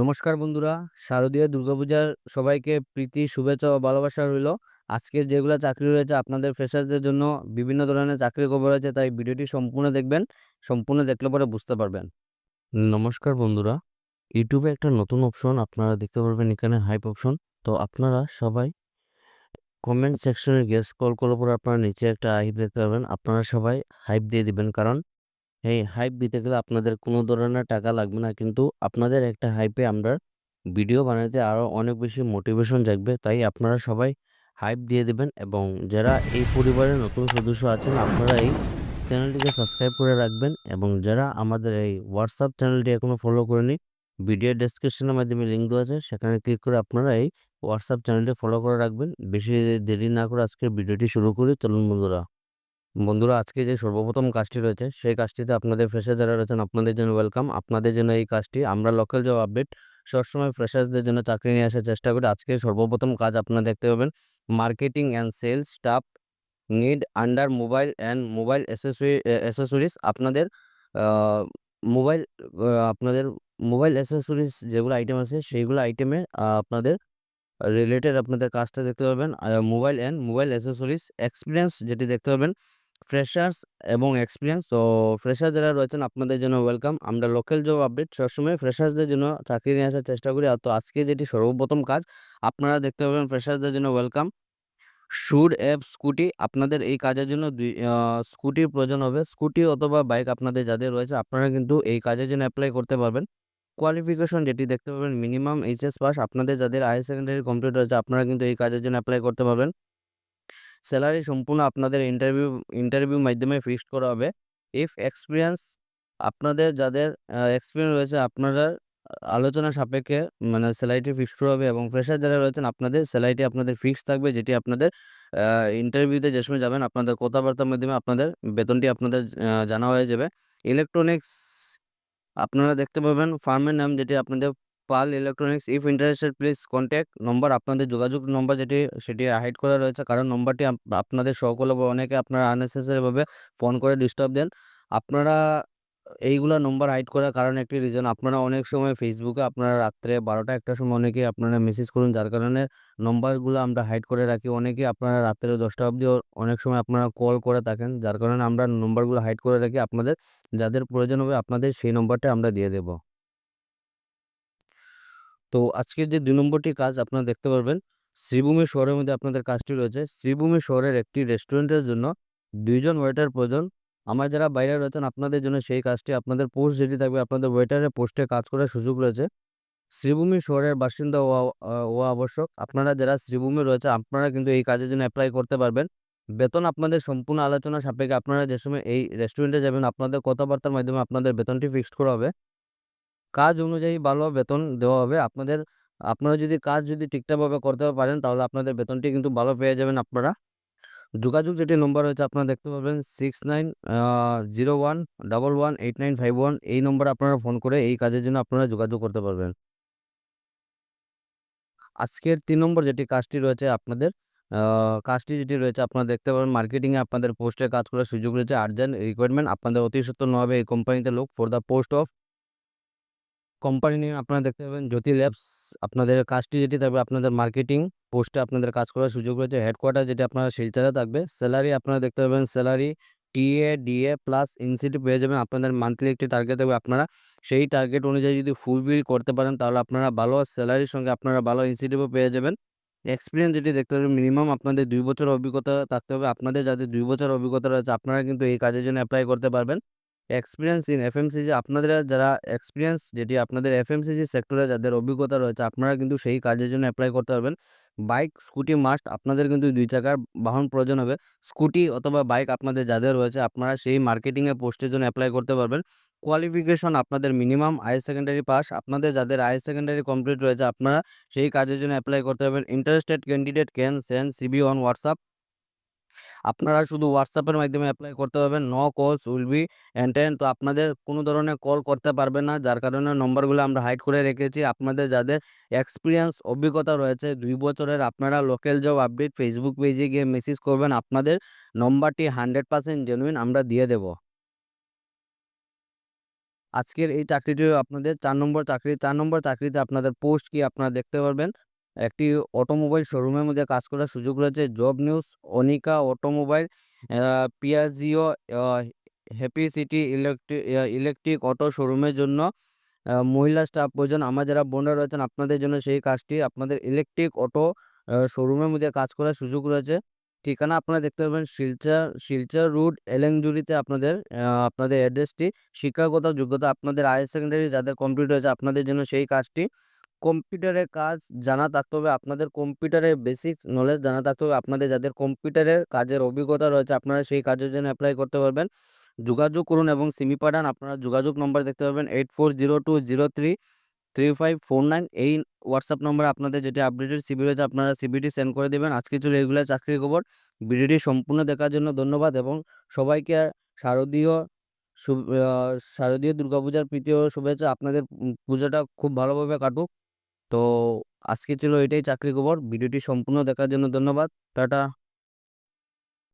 নমস্কার বন্ধুরা, শারদীয় দুর্গাপূজার সবাইকে প্রীতি, শুভেচ্ছা ও ভালোবাসা রইল। আজকের যেগুলো চাকরি রয়েছে আপনাদের ফ্রেশার্সদের জন্য বিভিন্ন ধরনের চাকরি খবর আছে তাই ভিডিওটি সম্পূর্ণ দেখবেন, সম্পূর্ণ দেখলে পরে বুঝতে পারবেন। নমস্কার বন্ধুরা, ইউটিউবে একটা নতুন অপশন আপনারা দেখতে পারবেন, এখানে হাইপ অপশন। তো আপনারা সবাই কমেন্ট সেকশনে গিয়ে কল করার পর আপনারা নিচে একটা হাইপ দেখতে পারবেন, আপনারা সবাই হাইপ দিয়ে দিবেন, কারণ এই হাইপ দিতে গেলে আপনাদের কোনো ধরনের টাকা লাগবে না। কিন্তু আপনাদের একটা হাইপে আমরা ভিডিও বানাতে আরও অনেক বেশি মোটিভেশন জাগবে। তাই আপনারা সবাই হাইপ দিয়ে দেবেন এবং যারা এই পরিবারের নতুন সদস্য আছেন, আপনারা এই চ্যানেলটিকে সাবস্ক্রাইব করে রাখবেন এবং যারা আমাদের এই হোয়াটসঅ্যাপ চ্যানেলটি এখনও ফলো করেনি ভিডিও ডেসক্রিপশনের মাধ্যমে লিঙ্ক দেওয়া আছে, সেখানে ক্লিক করে আপনারা এই হোয়াটসঅ্যাপ চ্যানেলটি ফলো করে রাখবেন। বেশি দেরি না করে আজকের ভিডিওটি শুরু করি। চলুন বন্ধুরা। বন্ধুরা, আজকে যে সর্বপ্রথম কাজটি রয়েছে, সেই কাজটিতে আপনাদের ফ্রেশার যারা রয়েছেন, আপনাদের জন্য ওয়েলকাম আপনাদের জন্য এই কাজটি, আমরা লোকাল জব আপডেট সবসময় ফ্রেশার্সদের জন্য চাকরি নিয়ে আসার চেষ্টা করি। আজকে সর্বপ্রথম কাজ আপনারা দেখতে পাবেন marketing and sales staff need under mobile and mobile accessories আপনাদের মোবাইল আপনাদের মোবাইল অ্যাসেসরিজ যেগুলো আইটেম আছে, সেইগুলো আইটেমে আপনাদের রিলেটেড আপনাদের কাজটা দেখতে পাবেন। Mobile and mobile accessories experience যেটি দেখতে পাবেন ফ্রেশার্স এবং এক্সপিরিয়েন্স তো ফ্রেশার যারা রয়েছেন আপনাদের জন্য ওয়েলকাম আমরা লোকাল জব আপডেট সবসময় ফ্রেশার্সদের জন্য চাকরি নিয়ে আসার চেষ্টা করি। আর তো আজকে যেটি সর্বপ্রথম কাজ, আপনারা দেখতে পাবেন ফ্রেশার্সদের জন্য ওয়েলকাম শুড অ্যাপ স্কুটি আপনাদের এই কাজের জন্য দুই স্কুটির প্রয়োজন হবে। স্কুটি অথবা বাইক আপনাদের যাদের রয়েছে, আপনারা কিন্তু এই কাজের জন্য অ্যাপ্লাই করতে পারবেন। কোয়ালিফিকেশন যেটি দেখতে পাবেন মিনিমাম এইচএস পাস আপনাদের যাদের হায়ার সেকেন্ডারি কমপ্লিট হয়েছে আপনারা কিন্তু এই কাজের জন্য অ্যাপ্লাই করতে পারবেন। স্যালারি সম্পূর্ণ আপনাদের ইন্টারভিউ ইন্টারভিউ মাধ্যমে ফিক্সড করা হবে। ইফ এক্সপিরিয়েন্স আপনাদের যাদের এক্সপিরিয়েন্স রয়েছে, আপনারা আলোচনা সাপেক্ষে মানে স্যালারিটি ফিক্সড করা হবে এবং ফ্রেশার যারা রয়েছেন, আপনাদের স্যালারিটি আপনাদের ফিক্সড থাকবে, যেটি আপনাদের ইন্টারভিউতে যে সময় যাবেন, আপনাদের কথাবার্তার মাধ্যমে আপনাদের বেতনটি আপনাদের জানা হয়ে যাবে। ইলেকট্রনিক্স আপনারা দেখতে পাবেন ফার্মের নাম যেটি আপনাদের Pal electronics if interested please contact number আপনাদের যোগাযোগ নম্বর যেটি, সেটি হাইড করা রয়েছে। কারণ নম্বরটি আপনাদের সকল অনেকে আপনারা আননেসেসারিভাবে ফোন করে ডিস্টার্ব দেন। আপনারা এইগুলা নম্বর হাইড করার কারণ একটি রিজন আপনারা অনেক সময় ফেসবুকে আপনারা রাত্রে বারোটা একটার সময় অনেকে আপনারা মেসেজ করুন, যার কারণে নম্বরগুলো আমরা হাইড করে রাখি। অনেকে আপনারা রাত্রে দশটা অবধি অনেক সময় আপনারা কল করে থাকেন, যার কারণে আমরা নম্বরগুলো হাইড করে রাখি। আপনাদের, যাদের প্রয়োজন হবে আপনাদের সেই নম্বরটা আমরা দিয়ে দেব। তো আজকের যে দুই নম্বরটি কাজ আপনারা দেখতে পারবেন, শ্রীভূমি শহরের মধ্যে আপনাদের কাজটি রয়েছে। শ্রীভূমি শহরের একটি রেস্টুরেন্টের জন্য দুইজন ওয়েটার প্রয়োজন। আমার যারা বাইরে রয়েছেন, আপনাদের জন্য সেই কাজটি আপনাদের পোস্ট যেটি থাকবে, আপনাদের ওয়েটারের পোস্টে কাজ করার সুযোগ রয়েছে। শ্রীভূমি শহরের বাসিন্দা ও আবশ্যক। আপনারা যারা শ্রীভূমি রয়েছে আপনারা কিন্তু এই কাজের জন্য অ্যাপ্লাই করতে পারবেন। বেতন আপনাদের সম্পূর্ণ আলোচনা সাপেক্ষে আপনারা যে সময় এই রেস্টুরেন্টে যাবেন, আপনাদের কথাবার্তার মাধ্যমে আপনাদের বেতনটি ফিক্সড করা হবে। কাজ অনুযায়ী ভালো বেতন দেওয়া হবে। আপনাদের, আপনারা যদি কাজ যদি ঠিকঠাকভাবে করতে পারেন, তাহলে আপনাদের বেতনটি কিন্তু ভালো পেয়ে যাবেন আপনারা। যোগাযোগ যেটি নম্বর হয়েছে আপনারা দেখতে পাবেন six nine zero one double one eight nine five one এই নম্বরে আপনারা ফোন করে এই কাজের জন্য আপনারা যোগাযোগ করতে পারবেন। আজকের তিন নম্বর যেটি কাজটি রয়েছে আপনাদের কাজটি যেটি রয়েছে, আপনারা দেখতে পাবেন মার্কেটিংয়ে আপনাদের পোস্টে কাজ করার সুযোগ রয়েছে। আর্জেন্ট রিকোয়ারমেন্ট আপনাদের অতি সত্তর হবে এই কোম্পানিতে লোক for the post of company নিয়ে আপনারা দেখতে পাবেন জ্যোতি ল্যাবস আপনাদের কাজটি যেটি থাকবে আপনাদের মার্কেটিং পোস্টে আপনাদের কাজ করার সুযোগ রয়েছে। হেডকোয়ার্টার যেটি আপনারা শিলচরে থাকবে। স্যালারি আপনারা দেখতে পাবেন salary TA DA plus incentive পেয়ে যাবেন। আপনাদের মান্থলি একটি টার্গেট থাকবে আপনারা। সেই টার্গেট অনুযায়ী যদি ফুল বিল করতে পারেন, তাহলে আপনারা ভালো স্যালারির সঙ্গে আপনারা ভালো ইনসিটিভও পেয়ে যাবেন। এক্সপিরিয়েন্স যেটি দেখতে পাবেন মিনিমাম আপনাদের দুই বছর অভিজ্ঞতা থাকতে হবে। আপনাদের যাদের দুই বছর অভিজ্ঞতা রয়েছে, আপনারা কিন্তু এই কাজের জন্য অ্যাপ্লাই করতে পারবেন। এক্সপিরিয়েন্স ইন এফএমসিজি আপনাদের যারা এক্সপিরিয়েন্স যেটি আপনাদের এফএমসিজি সেক্টরে যাদের অভিজ্ঞতা রয়েছে, আপনারা কিন্তু সেই কাজের জন্য অ্যাপ্লাই করতে পারবেন। বাইক স্কুটি মাস্ট আপনাদের কিন্তু দুই চাকার বাহন প্রয়োজন হবে। স্কুটি অথবা বাইক আপনাদের যাদের রয়েছে, আপনারা সেই মার্কেটিংয়ে পোস্টের জন্য অ্যাপ্লাই করতে পারবেন। কোয়ালিফিকেশন আপনাদের মিনিমাম হায়ার সেকেন্ডারি পাস আপনাদের যাদের হায়ার সেকেন্ডারি কমপ্লিট রয়েছে, আপনারা সেই কাজের জন্য অ্যাপ্লাই করতে পারবেন। Interested candidate can send CV on WhatsApp আপনারা শুধু হোয়াটসঅ্যাপের মাধ্যমে অ্যাপ্লাই করতে পারবেন। নো কলস উইল বি এন্টেন তো আপনাদের কোনো ধরনের কল করতে পারবেন না। যার কারণে নম্বরগুলো আমরা হাইড করে রেখেছি। আপনাদের যাদের এক্সপিরিয়েন্স অভিজ্ঞতা রয়েছে, দুই বছরের আপনারা লোকাল জব আপডেট ফেসবুক পেজে গিয়ে মেসেজ করবেন। আপনাদের নম্বরটি হান্ড্রেড পার্সেন্ট জেনুইন আমরা দিয়ে দেব। আজকের এই চাকরিটি আপনাদের চার নম্বর চাকরি। চার নম্বর চাকরিতে আপনাদের পোস্ট কি আপনারা দেখতে পারবেন। একটি অটোমোবাইল শোরুমের মধ্যে কাজ করার সুযোগ রয়েছে। Job news, Anika automobile, Piaggio, happy city electric electric auto শোরুমের জন্য মহিলা স্টাফ প্রয়োজন। আমার যারা বোনরা রয়েছেন আপনাদের জন্য সেই কাজটি। আপনাদের ইলেকট্রিক অটো শোরুমের মধ্যে কাজ করার সুযোগ রয়েছে। ঠিকানা আপনারা দেখতে পাবেন শিলচর শিলচর রোড এলেংজুরিতে আপনাদের আপনাদের অ্যাড্রেসটি। শিক্ষাগত যোগ্যতা আপনাদের হায়ার সেকেন্ডারি যাদের কমপ্লিট হয়েছে আপনাদের জন্য সেই কাজটি। কম্পিউটারের কাজ জানা থাকতে হবে। আপনাদের কম্পিউটারের বেসিক নলেজ জানা থাকতে হবে। আপনাদের যাদের কম্পিউটারের কাজের অভিজ্ঞতা রয়েছে, আপনারা সেই কাজের জন্য অ্যাপ্লাই করতে পারবেন। যোগাযোগ করুন এবং সিভি পাঠান। আপনারা যোগাযোগ নম্বর দেখতে পাবেন 8402033549 এই হোয়াটসঅ্যাপ নম্বরে আপনাদের যেটি আপডেটেড সিবি রয়েছে, আপনারা সিবিটি সেন্ড করে দিবেন। আজকে ছিল এগুলা চাকরির খবর। ভিডিওটি সম্পূর্ণ দেখার জন্য ধন্যবাদ এবং সবাইকে শারদীয় শারদীয় দুর্গাপূজার প্রীতি ও শুভেচ্ছা। আপনাদের পূজাটা খুব ভালোভাবে কাটুক। তো আজকে ছিল এটাই চাকরি খবর। ভিডিওটি সম্পূর্ণ দেখার জন্য ধন্যবাদ। টাটা।